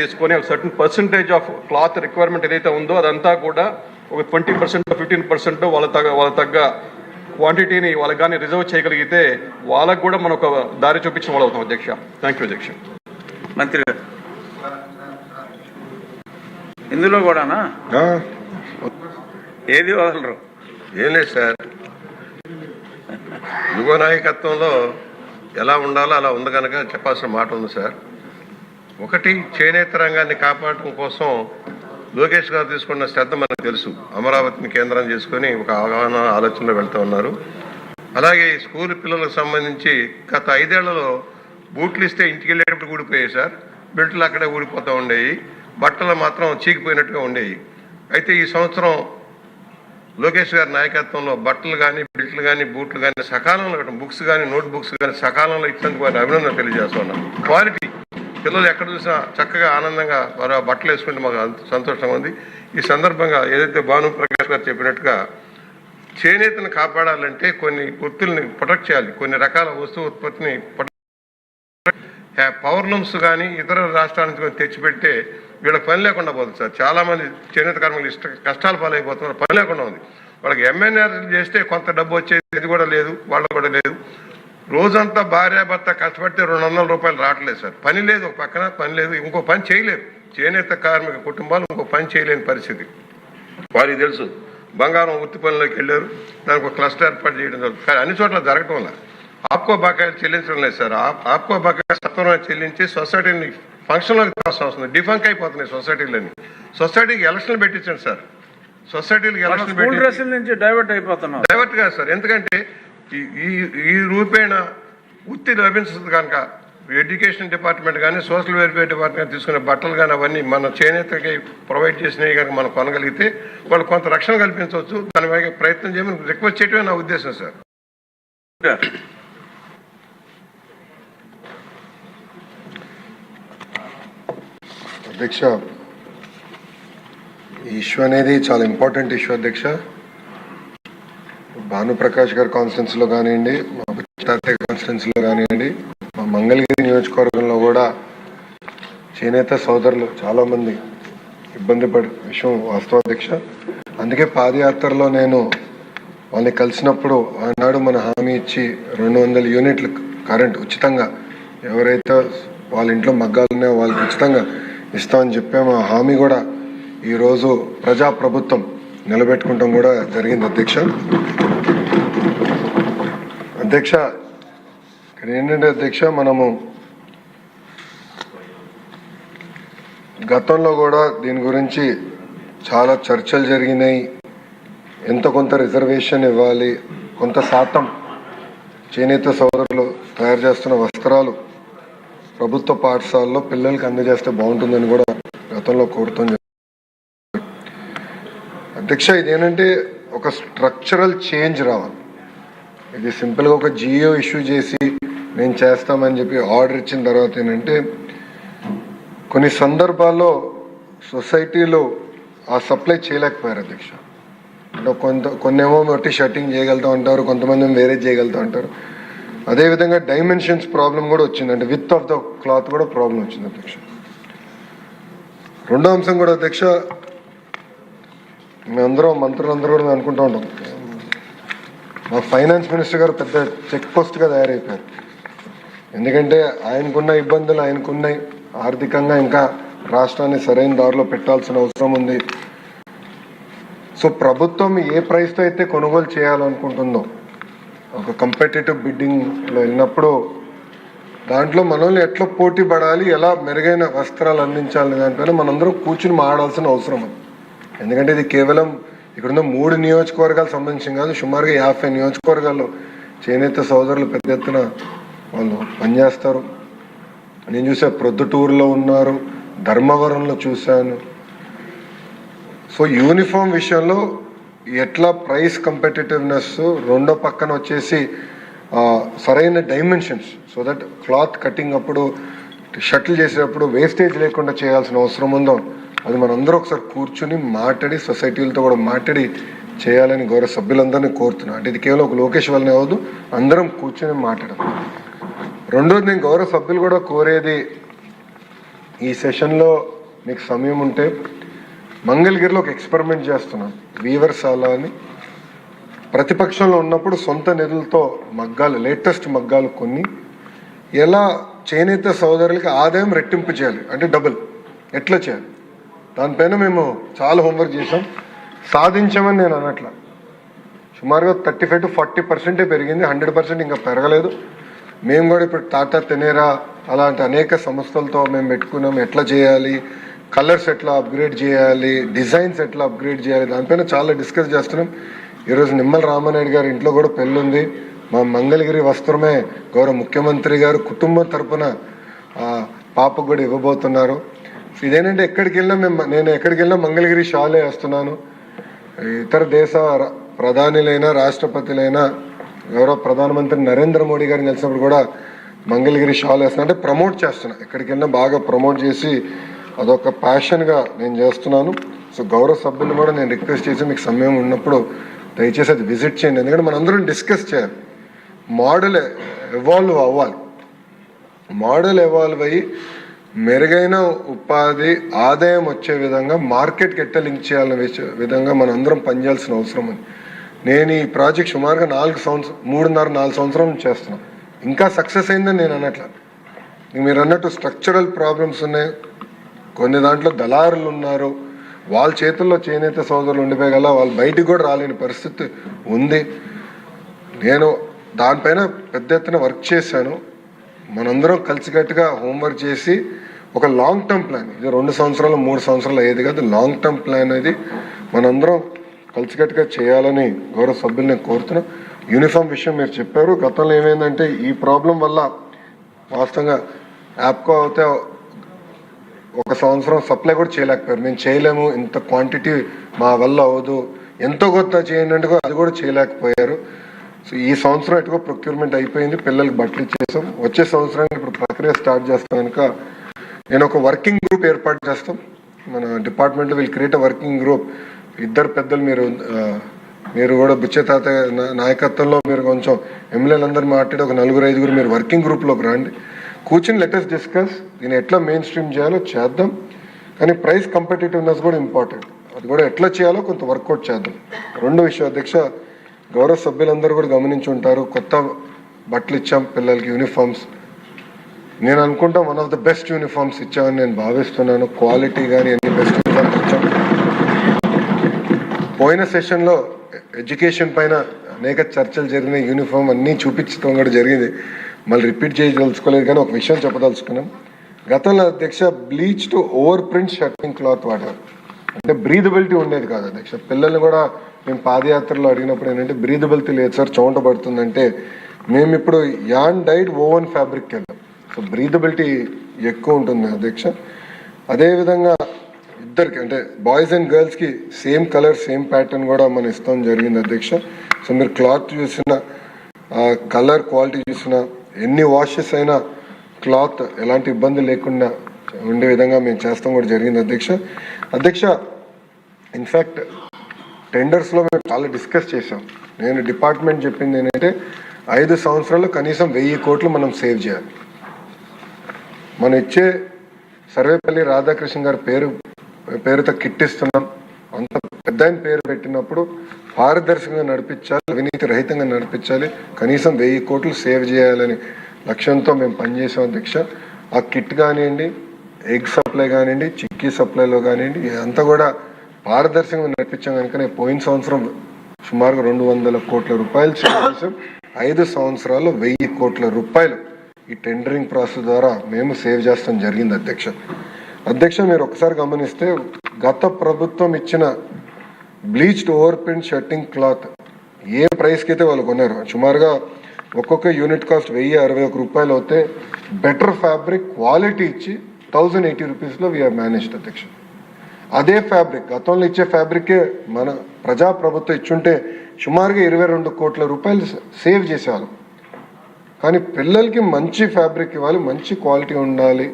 తీసుకొని ఒక certain percentage of cloth requirement ఏదైతే ఉందో అదంతా కూడా ఒక ట్వంటీ పర్సెంట్ ఫిఫ్టీన్ పర్సెంట్ వాళ్ళ తగ్గ వాళ్ళ తగ్గ క్వాంటిటీని వాళ్ళకి కానీ రిజర్వ్ చేయగలిగితే వాళ్ళకు కూడా మనం ఒక దారి చూపించిన వాళ్ళు అవుతాం అధ్యక్ష. థ్యాంక్ యూ అధ్యక్ష. మంత్రి గారు. ఇందులో కూడానా? ఏది వదలరు? ఏం లేదు సార్. యువ నాయకత్వంలో ఎలా ఉండాలో అలా ఉంది కనుక చెప్పాల్సిన మాట ఉంది సార్. ఒకటి చేనేత రంగాన్ని కాపాడటం కోసం లోకేష్ గారు తీసుకున్న శ్రద్ధ మనకు తెలుసు. అమరావతిని కేంద్రం చేసుకొని ఒక అవగాహన ఆలోచనలో వెళ్తూ ఉన్నారు. అలాగే ఈ స్కూల్ పిల్లలకు సంబంధించి గత ఐదేళ్ళలో బూట్లు ఇస్తే ఇంటికి వెళ్ళేటప్పుడు ఊడిపోయాయి సార్. బెల్ట్లు అక్కడే ఊడిపోతూ ఉండేవి. బట్టలు మాత్రం చీకిపోయినట్టుగా ఉండేవి. అయితే ఈ సంవత్సరం లోకేష్ గారి నాయకత్వంలో బట్టలు కానీ బెల్ట్లు కానీ బూట్లు కానీ సకాలంలో బుక్స్ కానీ నోట్ బుక్స్ కానీ సకాలంలో ఇచ్చినందుకు వారిని అభినందన తెలియజేస్తున్నాను క్వాలిటీ పిల్లలు ఎక్కడ చూసినా చక్కగా ఆనందంగా వారు బట్టలు వేసుకుంటే మాకు సంతోషంగా ఉంది. ఈ సందర్భంగా ఏదైతే భాను ప్రకాష్ గారు చెప్పినట్టుగా చేనేతను కాపాడాలంటే కొన్ని వృత్తుల్ని ప్రొటెక్ట్ చేయాలి. కొన్ని రకాల వస్తువు ఉత్పత్తిని పవర్లూమ్స్ కానీ ఇతర రాష్ట్రాల నుంచి తెచ్చిపెడితే వీళ్ళకి పని లేకుండా పోతుంది సార్. చాలామంది చేనేత కార్మికులు ఇష్ట కష్టాలు పాలైపోతున్నారు. పని లేకుండా ఉంది. వాళ్ళకి ఎంఎన్ఆర్ చేస్తే కొంత డబ్బు వచ్చేది ఇది కూడా లేదు వాళ్ళకు కూడా లేదు. రోజంతా భార్య భర్త కష్టపడితే రెండు వందల రూపాయలు రావట్లేదు సార్. పని లేదు ఒక పక్కన పని లేదు ఇంకో పని చేయలేరు చేనేత కార్మిక కుటుంబాలు ఇంకో పని చేయలేని పరిస్థితి. వారికి తెలుసు బంగారం వృత్తి పనులకు వెళ్ళారు దానికి ఒక క్లస్టర్ ఏర్పాటు చేయడం జరుగుతుంది. కానీ అన్ని చోట్ల జరగటం వల్ల ఆప్కో బకాయిలు చెల్లించడం లేదు సార్. ఆప్- ఆప్కో బకాయిలు సత్వరంగా చెల్లించి సొసైటీని ఫంక్షన్లోకి అవసరం వస్తుంది డిఫంక్ అయిపోతున్నాయి సొసైటీలని సొసైటీకి ఎలక్షన్లు పెట్టించండి సార్. సొసైటీలకు ఎలక్షన్ పెట్టి డైవర్ట్ అయిపోతున్నాం. డైవర్ట్ కాదు సార్. ఎందుకంటే ఈ- ఈ ఈ రూపేణ వృత్తి లభించదు కనుక ఎడ్యుకేషన్ డిపార్ట్మెంట్ కానీ సోషల్ వెల్ఫేర్ డిపార్ట్మెంట్ తీసుకునే బట్టలు కానీ అవన్నీ మన చేనేతకి ప్రొవైడ్ చేసినవి కనుక మనం కొనగలిగితే వాళ్ళు కొంత రక్షణ కల్పించవచ్చు. దాని ప్రయత్నం చేయమని రిక్వెస్ట్ చేయడమే నా ఉద్దేశం సార్. అధ్యక్ష ఈ ఇష్యూ అనేది చాలా ఇంపార్టెంట్ ఇష్యూ అధ్యక్ష. భానుప్రకాష్ గారి కాన్స్టిట్యున్సీలో కానివ్వండి మా తాతయ్య కాన్స్టిట్యున్సీలో కానివ్వండి మా మంగళగిరి నియోజకవర్గంలో కూడా చేనేత సోదరులు చాలామంది ఇబ్బంది పడి విషయం వాస్తవాధ్యక్ష అందుకే పాదయాత్రలో నేను వాళ్ళని కలిసినప్పుడు ఆనాడు మన హామీ ఇచ్చి రెండు వందల యూనిట్లు కరెంట్ ఉచితంగా ఎవరైతే వాళ్ళ ఇంట్లో మగ్గాలు ఉన్నాయో వాళ్ళకి ఉచితంగా ఇస్తామని చెప్పాము ఆ హామీ కూడా ఈరోజు ప్రజా ప్రభుత్వం నిలబెట్టుకుంటాం కూడా జరిగింది అధ్యక్ష. అధ్యక్ష ఇక్కడ ఏంటంటే అధ్యక్ష మనము గతంలో కూడా దీని గురించి చాలా చర్చలు జరిగినాయి. ఎంత కొంత రిజర్వేషన్ ఇవ్వాలి కొంత శాతం చేనేత సోదరులు తయారు చేస్తున్న వస్త్రాలు ప్రభుత్వ పాఠశాలలో పిల్లలకి అందజేస్తే బాగుంటుందని కూడా గతంలో కోరుతుంది. అధ్యక్ష ఇదేంటంటే ఒక స్ట్రక్చరల్ చేంజ్ రావాలి. ఇది సింపుల్గా ఒక జియో ఇష్యూ చేసి నేను చేస్తామని చెప్పి ఆర్డర్ ఇచ్చిన తర్వాత ఏంటంటే కొన్ని సందర్భాల్లో సొసైటీలో ఆ సప్లై చేయలేకపోయారు అధ్యక్ష. అంటే కొంత కొన్నేమో మట్టి షర్టింగ్ చేయగలుగుతూ ఉంటారు కొంతమంది వేరే చేయగలుగుతూ ఉంటారు. అదేవిధంగా డైమెన్షన్స్ ప్రాబ్లం కూడా వచ్చింది. అంటే విత్ ఆఫ్ ద క్లాత్ కూడా ప్రాబ్లం వచ్చింది అధ్యక్ష. రెండో అంశం కూడా అధ్యక్ష మేమందరం మంత్రులందరూ కూడా మేము అనుకుంటూ ఉంటాం. మా ఫైనాన్స్ మినిస్టర్ గారు పెద్ద చెక్ పోస్ట్గా తయారైపోయారు. ఎందుకంటే ఆయనకున్న ఇబ్బందులు ఆయనకున్నాయి. ఆర్థికంగా ఇంకా రాష్ట్రాన్ని సరైన దారిలో పెట్టాల్సిన అవసరం ఉంది. సో ప్రభుత్వం ఏ ప్రైస్తో అయితే కొనుగోలు చేయాలనుకుంటుందో ఒక కంపెటేటివ్ బిడ్డింగ్లో వెళ్ళినప్పుడు దాంట్లో మనల్ని ఎట్లా పోటీ పడాలి ఎలా మెరుగైన వస్త్రాలు అందించాలి దానిపైన మనందరం కూర్చుని మాడాల్సిన అవసరం ఎందుకంటే ఇది కేవలం ఇక్కడున్న మూడు నియోజకవర్గాలు సంబంధించి కాదు సుమారుగా యాభై నియోజకవర్గాల్లో చేనేత సోదరులు పెద్ద ఎత్తున వాళ్ళు పనిచేస్తారు. నేను చూసా ప్రొద్దుటూరులో ఉన్నారు ధర్మవరంలో చూశాను. సో యూనిఫామ్ విషయంలో ఎట్లా ప్రైస్ కంపెటేటివ్నెస్ రెండో పక్కన వచ్చేసి సరైన dimensions so that cloth cutting అప్పుడు షటిల్ చేసేటప్పుడు వేస్టేజ్ లేకుండా చేయాల్సిన అవసరం ఉందో అది మనందరూ ఒకసారి కూర్చుని మాట్లాడి సొసైటీలతో కూడా మాట్లాడి చేయాలని గౌరవ సభ్యులందరినీ కోరుతున్నాను. అంటే ఇది కేవలం ఒక లోకేష్ వల్లనే అవ్వదు అందరం కూర్చొని మాట్లాడడం రెండోది నేను గౌరవ సభ్యులు కూడా కోరేది ఈ సెషన్లో మీకు సమయం ఉంటే మంగళగిరిలో ఒక ఎక్స్పెరిమెంట్ చేస్తున్నాం వీవర్శాల అని. ప్రతిపక్షంలో ఉన్నప్పుడు సొంత నిధులతో మగ్గాలు లేటెస్ట్ మగ్గాలు కొన్ని. ఎలా చేనేత సోదరులకి ఆదాయం రెట్టింపు చేయాలి? అంటే డబుల్ ఎట్లా చేయాలి? దానిపైన మేము చాలా హోంవర్క్ చేసాం సాధించామని నేను అనట్లా. సుమారుగా థర్టీ ఫైవ్ టు ఫార్టీ పర్సెంటే పెరిగింది. హండ్రెడ్ పర్సెంట్ ఇంకా పెరగలేదు. మేము కూడా ఇప్పుడు టాటా తెనేరా అలాంటి అనేక సంస్థలతో మేము పెట్టుకున్నాం. ఎట్లా చేయాలి? కలర్స్ ఎట్లా అప్గ్రేడ్ చేయాలి? డిజైన్స్ ఎట్లా అప్గ్రేడ్ చేయాలి? దానిపైన చాలా డిస్కస్ చేస్తున్నాం. ఈరోజు నిమ్మల రామానాయుడు గారి ఇంట్లో కూడా పెళ్ళి ఉంది. మా మంగళగిరి వస్త్రమే గౌరవ ముఖ్యమంత్రి గారు కుటుంబం తరపున ఆ, పాపకు కూడా ఇవ్వబోతున్నారు. ఇదేంటంటే ఎక్కడికి వెళ్ళినా మేము నేను ఎక్కడికి వెళ్ళినా మంగళగిరి షాలే వేస్తున్నాను. ఇతర దేశ ప్రధానిలైనా ప్రధానులైనా రాష్ట్రపతులైనా ప్రధానమంత్రి నరేంద్ర మోడీ గారిని కలిసినప్పుడు కూడా మంగళగిరి షాల్ వేస్తున్నా. అంటే ప్రమోట్ చేస్తున్నా. ఎక్కడికి వెళ్ళినా బాగా ప్రమోట్ చేసి అదొక ప్యాషన్గా నేను చేస్తున్నాను. సో గౌరవ సభ్యులు కూడా నేను రిక్వెస్ట్ చేసి మీకు సమయం ఉన్నప్పుడు దయచేసి అది విజిట్ చేయండి. ఎందుకంటే మనందరం డిస్కస్ చేయాలి. మోడల్ ఎవాల్వ్ అవ్వాలి. మోడల్ ఎవాల్వ్ అయ్యి మెరుగైన ఉపాధి ఆదాయం వచ్చే విధంగా మార్కెట్కి ఎట్ట లింక్ చేయాలనే విధంగా మనం అందరం పనిచేయాల్సిన అవసరం ఉంది నేను ఈ ప్రాజెక్ట్ సుమారుగా నాలుగు సంవత్సరం మూడున్నర నాలుగు సంవత్సరం చేస్తున్నాను ఇంకా సక్సెస్ అయిందని నేను అనట్లా. మీరు అన్నట్టు స్ట్రక్చరల్ ప్రాబ్లమ్స్ ఉన్నాయి. కొన్ని దాంట్లో దళారులు ఉన్నారు. వాళ్ళ చేతుల్లో చేనేత సోదరులు ఉండిపోయగల వాళ్ళు బయటికి కూడా రాలేని పరిస్థితి ఉంది. నేను దానిపైన పెద్ద ఎత్తున వర్క్ చేశాను. మనందరం కలిసికట్టుగా హోంవర్క్ చేసి ఒక లాంగ్ టర్మ్ ప్లాన్ ఇది రెండు సంవత్సరాలు మూడు సంవత్సరాలు అయ్యేది కాదు. లాంగ్ టర్మ్ ప్లాన్ అనేది మనందరం కలిసికట్టుగా చేయాలని గౌరవ సభ్యులు నేను కోరుతున్నా. యూనిఫామ్ విషయం మీరు చెప్పారు. గతంలో ఏమైందంటే ఈ ప్రాబ్లం వల్ల వాస్తవంగా యాప్కో అయితే ఒక సంవత్సరం సప్లై కూడా చేయలేకపోయారు. మేము చేయలేము. ఇంత క్వాంటిటీ మా వల్ల అవ్వదు. ఎంతో కొత్త చేయండి అది కూడా చేయలేకపోయారు. సో ఈ సంవత్సరం ఎటుకో ప్రొక్యూర్మెంట్ అయిపోయింది. పిల్లలకి బట్టలు ఇచ్చేసాం. వచ్చే సంవత్సరానికి ఇప్పుడు ప్రక్రియ స్టార్ట్ చేస్తాం కనుక నేను ఒక వర్కింగ్ గ్రూప్ ఏర్పాటు చేస్తాం. మన department will create working group ఇద్దరు పెద్దలు మీరు మీరు కూడా బుచ్చే తాత నాయకత్వంలో మీరు కొంచెం ఎమ్మెల్యేలు మాట్లాడి ఒక నలుగురు ఐదుగురు మీరు వర్కింగ్ గ్రూప్లోకి రండి. కూర్చుని లెటెస్ట్ డిస్కస్ దీన్ని ఎట్లా మెయిన్ స్ట్రీమ్ చేయాలో చేద్దాం. కానీ ప్రైస్ కంపిటేటివ్నెస్ కూడా ఇంపార్టెంట్ అది కూడా ఎట్లా చేయాలో కొంత వర్కౌట్ చేద్దాం. రెండో విషయం అధ్యక్ష గౌరవ సభ్యులందరూ కూడా గమనించి ఉంటారు. కొత్త బట్టలు ఇచ్చాం పిల్లలకి యూనిఫామ్స్ నేను అనుకుంటా one of the best uniforms ఇచ్చామని నేను భావిస్తున్నాను. క్వాలిటీ కానీ అన్ని బెస్ట్ యూనిఫామ్స్ ఇచ్చాం. పోయిన సెషన్లో ఎడ్యుకేషన్ పైన అనేక చర్చలు జరిగిన యూనిఫామ్ అన్నీ చూపించడం కూడా జరిగింది. మళ్ళీ రిపీట్ చేయదలుచుకోలేదు కానీ ఒక విషయం చెప్పదలుచుకున్నాం. గతంలో అధ్యక్ష bleach to over print shirting cloth వాడారు. అంటే బ్రీదబిలిటీ ఉండేది కాదు అధ్యక్ష. పిల్లల్ని కూడా మేము పాదయాత్రలో అడిగినప్పుడు ఏంటంటే బ్రీదబిలిటీ లేదు సార్ చౌంట పడుతుందంటే. మేము ఇప్పుడు యాన్ డైట్ ఓవన్ ఫ్యాబ్రిక్ వెళ్ళాం. సో బ్రీదబిలిటీ ఎక్కువ ఉంటుంది అధ్యక్ష. అదేవిధంగా ఇద్దరికి అంటే బాయ్స్ అండ్ గర్ల్స్కి సేమ్ కలర్ సేమ్ ప్యాటర్న్ కూడా మనం ఇస్తాం జరిగింది అధ్యక్ష. సో మీరు క్లాత్ చూసిన కలర్ క్వాలిటీ చూసిన ఎన్ని వాషెస్ అయినా క్లాత్ ఎలాంటి ఇబ్బంది లేకుండా ఉండే విధంగా మేము చేస్తాం కూడా జరిగింది అధ్యక్ష. అధ్యక్ష ఇన్ఫ్యాక్ట్ టెండర్స్లో మేము చాలా డిస్కస్ చేసాం నేను డిపార్ట్మెంట్ చెప్పింది ఏంటంటే ఐదు సంవత్సరాలు కనీసం వెయ్యి కోట్లు మనం సేవ్ చేయాలి. మనం ఇచ్చే సర్వేపల్లి రాధాకృష్ణ గారి పేరు పేరుతో కిట్టిస్తున్నాం. అంత పెద్ద పేరు పెట్టినప్పుడు పారదర్శకంగా నడిపించాలి అవినీతి రహితంగా నడిపించాలి. కనీసం వెయ్యి కోట్లు సేవ్ చేయాలని లక్ష్యంతో మేము పనిచేసాం అధ్యక్ష. ఆ కిట్ కానివ్వండి ఎగ్ సప్లై కానివ్వండి చిక్కీ సప్లైలో కానివ్వండి ఇదంతా కూడా పారదర్శకంగా నడిపించాం కనుక పోయిన సంవత్సరం సుమారుగా రెండు వందల కోట్ల రూపాయలు చేసాం ఐదు సంవత్సరాల్లో వెయ్యి కోట్ల రూపాయలు ఈ టెండరింగ్ ప్రాసెస్ ద్వారా మేము సేవ్ చేస్తాం జరిగింది అధ్యక్ష. అధ్యక్ష మీరు ఒకసారి గమనిస్తే గత ప్రభుత్వం ఇచ్చిన bleached over print shirting cloth ఏ ప్రైస్కి అయితే వాళ్ళు కొన్నారు సుమారుగా ఒక్కొక్క యూనిట్ కాస్ట్ వెయ్యి అరవై ఒక రూపాయలు అవుతే బెటర్ ఫ్యాబ్రిక్ క్వాలిటీ ఇచ్చి థౌజండ్ ఎయిటీ రూపీస్లో వీఆర్ మేనేజ్డ్ అధ్యక్ష. అదే ఫ్యాబ్రిక్ గతంలో ఇచ్చే ఫ్యాబ్రికే మన ప్రజా ప్రభుత్వం ఇచ్చుంటే సుమారుగా ఇరవై రెండు కోట్ల రూపాయలు సేవ్ చేసేవాళ్ళం. కానీ పిల్లలకి మంచి ఫ్యాబ్రిక్ ఇవ్వాలి మంచి క్వాలిటీ ఉండాలి.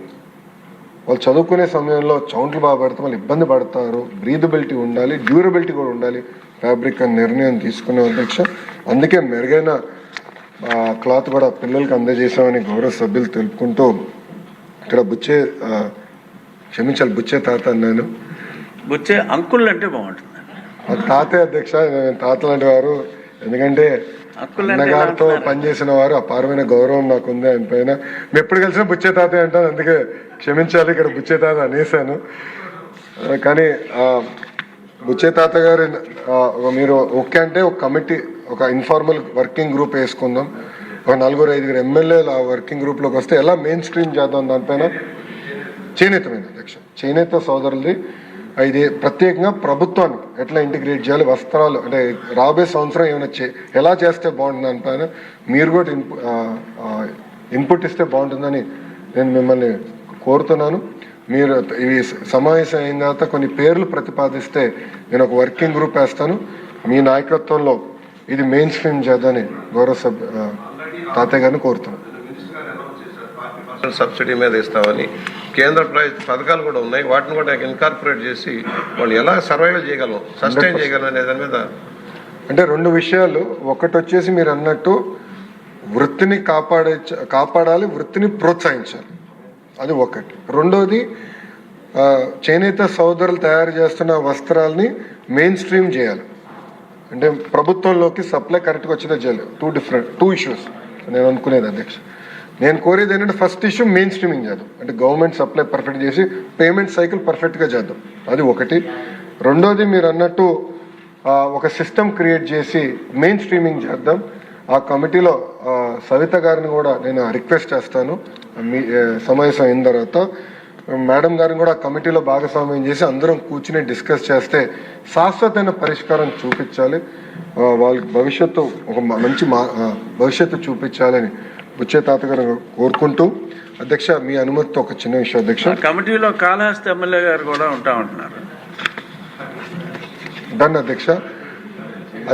వాళ్ళు చదువుకునే సమయంలో చౌంట్లు బాగా పడితే వాళ్ళు ఇబ్బంది పడతారు. బ్రీదబిలిటీ ఉండాలి డ్యూరబిలిటీ కూడా ఉండాలి. ఫ్యాబ్రిక్ అని నిర్ణయం తీసుకునే అధ్యక్ష. అందుకే మెరుగైన క్లాత్ కూడా పిల్లలకి అందజేసామని గౌరవ సభ్యులు తెలుపుకుంటూ ఇక్కడ బుచ్చే క్షమించాలి బుచ్చే తాత అన్నాను. వచ్చే అంకుల్ అంటే బాగుంటుంది. తాతే అధ్యక్ష నేను తాత లాంటి వారు. ఎందుకంటే అన్నగారితో? పనిచేసిన వారు అపారమైన గౌరవం నాకు ఉంది ఆయన పైన ఎప్పుడు కలిసినా బుచ్చే తాతే అంటాను అందుకే క్షమించాలి ఇక్కడ బుచ్చే తాత అనేసాను కానీ ఆ, బుచ్చే తాత గారు మీరు ఓకే అంటే ఒక కమిటీ ఒక ఇన్ఫార్మల్ వర్కింగ్ గ్రూప్ వేసుకుందాం. ఒక నలుగురు ఐదుగురు ఎమ్మెల్యేలు ఆ వర్కింగ్ గ్రూప్లోకి వస్తే ఎలా మెయిన్ స్ట్రీమ్ చేద్దాం దానిపైన? చేనేత మీద అధ్యక్ష. చేనేత సోదరులది. ఇది ప్రత్యేకంగా ప్రభుత్వానికి ఎట్లా ఇంటిగ్రేట్ చేయాలి వస్త్రాలు అంటే రాబోయే సంవత్సరం ఏమైనా ఎలా చేస్తే బాగుంటుంది దానిపైన మీరు కూడా ఇన్పు ఇన్పుట్ ఇస్తే బాగుంటుందని నేను మిమ్మల్ని కోరుతున్నాను. మీరు ఇవి సమావేశం అయిన తర్వాత కొన్ని పేర్లు ప్రతిపాదిస్తే నేను ఒక వర్కింగ్ గ్రూప్ వేస్తాను. మీ నాయకత్వంలో ఇది మెయిన్ స్ట్రీమ్ చేద్దని గౌరవ సభ్య తాతయ్య గారిని కోరుతున్నాను. సబ్సిడీ మీద ఇస్తామని. కేంద్ర పథకాలు కూడా ఉన్నాయి. వాటిని కూడా ఇన్కార్పొరేట్ చేసి వాళ్ళు ఎలా సర్వైవల్ చేయగలం సస్టైన్ చేయగలం అనే దాని మీద అంటే రెండు విషయాలు. ఒకటి వచ్చేసి మీరు అన్నట్టు వృత్తిని కాపాడే కాపాడాలి వృత్తిని ప్రోత్సహించాలి. అది ఒకటి. రెండోది చేనేత సోదరులు తయారు చేస్తున్న వస్త్రాల్ని మెయిన్ స్ట్రీమ్ చేయాలి. అంటే ప్రభుత్వంలోకి సప్లై కరెక్ట్గా వచ్చేదే చేయాలి టూ డిఫరెంట్ టూ ఇష్యూస్ నేను అనుకునేది అధ్యక్ష. నేను కోరేది ఏంటంటే ఫస్ట్ ఇష్యూ మెయిన్ స్ట్రీమింగ్ చేద్దాం. అంటే గవర్నమెంట్ సప్లై పర్ఫెక్ట్ చేసి పేమెంట్ సైకిల్ పర్ఫెక్ట్గా చేద్దాం. అది ఒకటి. రెండోది మీరు అన్నట్టు ఒక సిస్టమ్ క్రియేట్ చేసి మెయిన్ స్ట్రీమింగ్ చేద్దాం. ఆ కమిటీలో సవిత గారిని కూడా నేను రిక్వెస్ట్ చేస్తాను. మీ సమావేశం అయిన తర్వాత మేడం గారిని కూడా ఆ కమిటీలో భాగస్వామ్యం చేసి అందరం కూర్చుని డిస్కస్ చేస్తే శాశ్వతమైన పరిష్కారం చూపించాలి. వాళ్ళకి భవిష్యత్తు ఒక మంచి మా భవిష్యత్తు చూపించాలని బుచ్చే తాత గారు కోరుకుంటూ అధ్యక్ష మీ అనుమతితో ఒక చిన్న విషయం అధ్యక్ష. కమిటీలో కాళహస్తి ఎమ్మెల్యే గారు కూడా ఉంటా ఉంటున్నారు. డన్ అధ్యక్ష.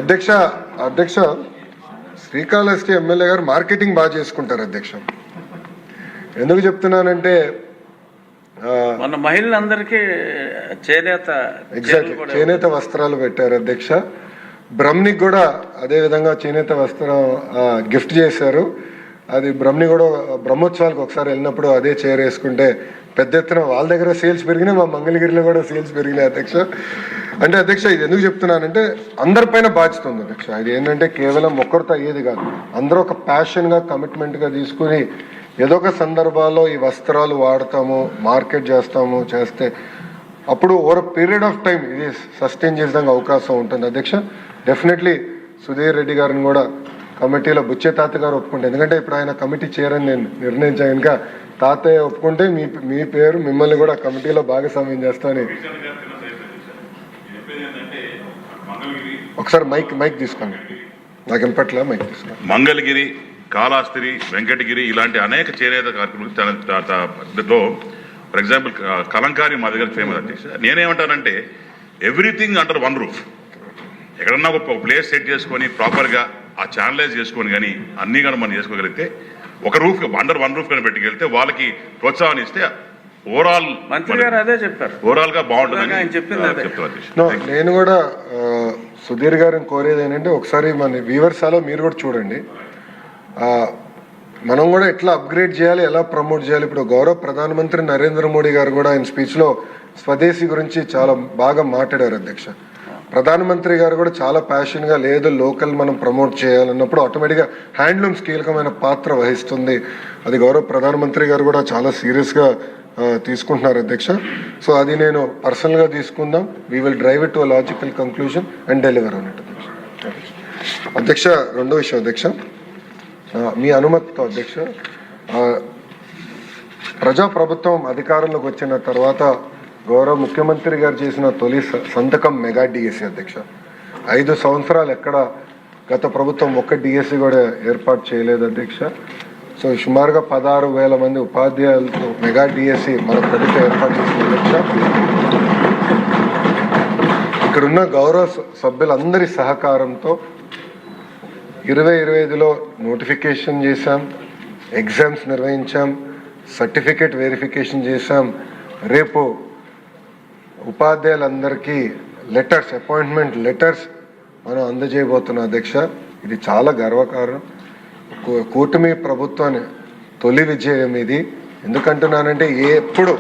అధ్యక్ష అధ్యక్ష శ్రీకాళహస్తి ఎమ్మెల్యే గారు మార్కెటింగ్ బాగా చేసుకుంటారు అధ్యక్ష. ఎందుకు చెప్తున్నానంటే మన మహిళలందరికీ చేనేత కూడా చేనేత వస్త్రాలు పెట్టారు అధ్యక్ష. బ్రహ్మణికి కూడా అదే విధంగా చేనేత వస్త్రం గిఫ్ట్ చేశారు. అది బ్రహ్మని కూడా బ్రహ్మోత్సవాలకు ఒకసారి వెళ్ళినప్పుడు అదే చైర్ వేసుకుంటే పెద్ద ఎత్తున వాళ్ళ దగ్గర సేల్స్ పెరిగినాయి మా మంగళగిరిలో కూడా సేల్స్ పెరిగినాయి అధ్యక్ష. అంటే అధ్యక్ష ఇది ఎందుకు చెప్తున్నానంటే అందరిపైన బాధ్యత ఉంది అధ్యక్ష. ఇది ఏంటంటే కేవలం ఒక్కరితో అయ్యేది కాదు. అందరూ ఒక ప్యాషన్గా కమిట్మెంట్గా తీసుకుని ఏదో ఒక సందర్భాల్లో ఈ వస్త్రాలు వాడతాము మార్కెట్ చేస్తాము చేస్తే అప్పుడు ఓవర్ పీరియడ్ ఆఫ్ టైం ఇది సస్టైన్ చేసేదానికి అవకాశం ఉంటుంది అధ్యక్ష. డెఫినెట్లీ సుధీర్ రెడ్డి గారిని కూడా కమిటీలో బుచ్చే తాత గారు ఒప్పుకుంటే. ఎందుకంటే ఇప్పుడు ఆయన కమిటీ చేయరని నేను నిర్ణయించాను కనుక తాతయ్య ఒప్పుకుంటే మీ మీ పేరు మిమ్మల్ని కూడా కమిటీలో భాగస్వామ్యం చేస్తానని ఒకసారి మైక్ మైక్ తీసుకోండి. నాకు వినపట్ల మైక్ తీసుకోండి. మంగళగిరి కాళాస్త్రి వెంకటగిరి ఇలాంటి అనేక చేనేత కార్యక్రమాలు ఫర్ ఎగ్జాంపుల్ కలంకారి మా దగ్గర ఫేమస్ అధ్యక్ష. నేనేమంటానంటే ఎవ్రీథింగ్ అండర్ వన్ రూఫ్ ఎక్కడన్నా ఒక ప్లేస్ సెట్ చేసుకొని ప్రాపర్గా ఆ ఛానలైజ్ చేసుకొని కానీ అన్ని కానీ మనం చేసుకోగలిగితే ఒక రూఫ్ అండర్ వన్ రూఫ్ కానీ పెట్టుకెళ్తే వాళ్ళకి ప్రోత్సాహం ఇస్తే ఓవరాల్ మంత్రి గారు అదే చెప్పారు. ఓవరాల్గా నో నేను కూడా సుధీర్ గారిని కోరేది ఏంటంటే ఒకసారి మన వీవర్సాలో మీరు కూడా చూడండి. ఆ, మనం కూడా ఎట్లా అప్గ్రేడ్ చేయాలి ఎలా ప్రమోట్ చేయాలి? ఇప్పుడు గౌరవ ప్రధానమంత్రి నరేంద్ర మోడీ గారు కూడా ఆయన స్పీచ్లో స్వదేశీ గురించి చాలా బాగా మాట్లాడారు అధ్యక్ష. ప్రధానమంత్రి గారు కూడా చాలా ప్యాషన్గా లేదు లోకల్ మనం ప్రమోట్ చేయాలన్నప్పుడు ఆటోమేటిక్గా హ్యాండ్లూమ్స్ కీలకమైన పాత్ర వహిస్తుంది. అది గౌరవ ప్రధానమంత్రి గారు కూడా చాలా సీరియస్గా తీసుకుంటున్నారు అధ్యక్ష. సో అది నేను పర్సనల్గా తీసుకుందాం. We will drive it to logical conclusion and deliver అన్నట్టు అధ్యక్ష. రెండో విషయం అధ్యక్ష. మీ అనుమతితో అధ్యక్ష ప్రజాప్రభుత్వం అధికారంలోకి వచ్చిన తర్వాత గౌరవ ముఖ్యమంత్రి గారు చేసిన తొలి స- సంతకం మెగా డిఎస్సి అధ్యక్ష. ఐదు సంవత్సరాలు ఎక్కడ గత ప్రభుత్వం ఒక్క డిఎస్సి కూడా ఏర్పాటు చేయలేదు అధ్యక్ష. సో సుమారుగా పదహారు వేల మంది ఉపాధ్యాయులతో మెగా డిఎస్సి మన ప్రభుత్వం ఏర్పాటు చేసిన అధ్యక్ష. ఇక్కడున్న గౌరవ స- సభ్యులందరి సహకారంతో ఇరవై ఇరవై ఐదులో నోటిఫికేషన్ చేశాం ఎగ్జామ్స్ నిర్వహించాం సర్టిఫికేట్ వెరిఫికేషన్ చేశాం. రేపు ఉపాధ్యాయులందరికీ లెటర్స్ అపాయింట్మెంట్ లెటర్స్ మనం అందజేయబోతున్నాం అధ్యక్ష. ఇది చాలా గర్వకారణం. కూటమి ప్రభుత్వాన్ని తొలి విజయం ఇది. ఎందుకంటున్నానంటే ఎప్పుడు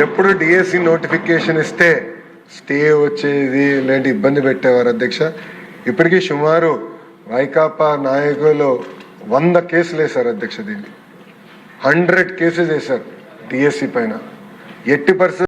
ఎప్పుడు డిఎస్సి నోటిఫికేషన్ ఇస్తే స్టే వచ్చేది ఇలాంటి ఇబ్బంది పెట్టేవారు అధ్యక్ష. ఇప్పటికీ సుమారు వైకాపా నాయకులు వంద కేసులు వేశారు అధ్యక్ష దీన్ని. హండ్రెడ్ కేసెస్ వేశారు డిఎస్సి పైన. ఎట్టి పరిస్థితి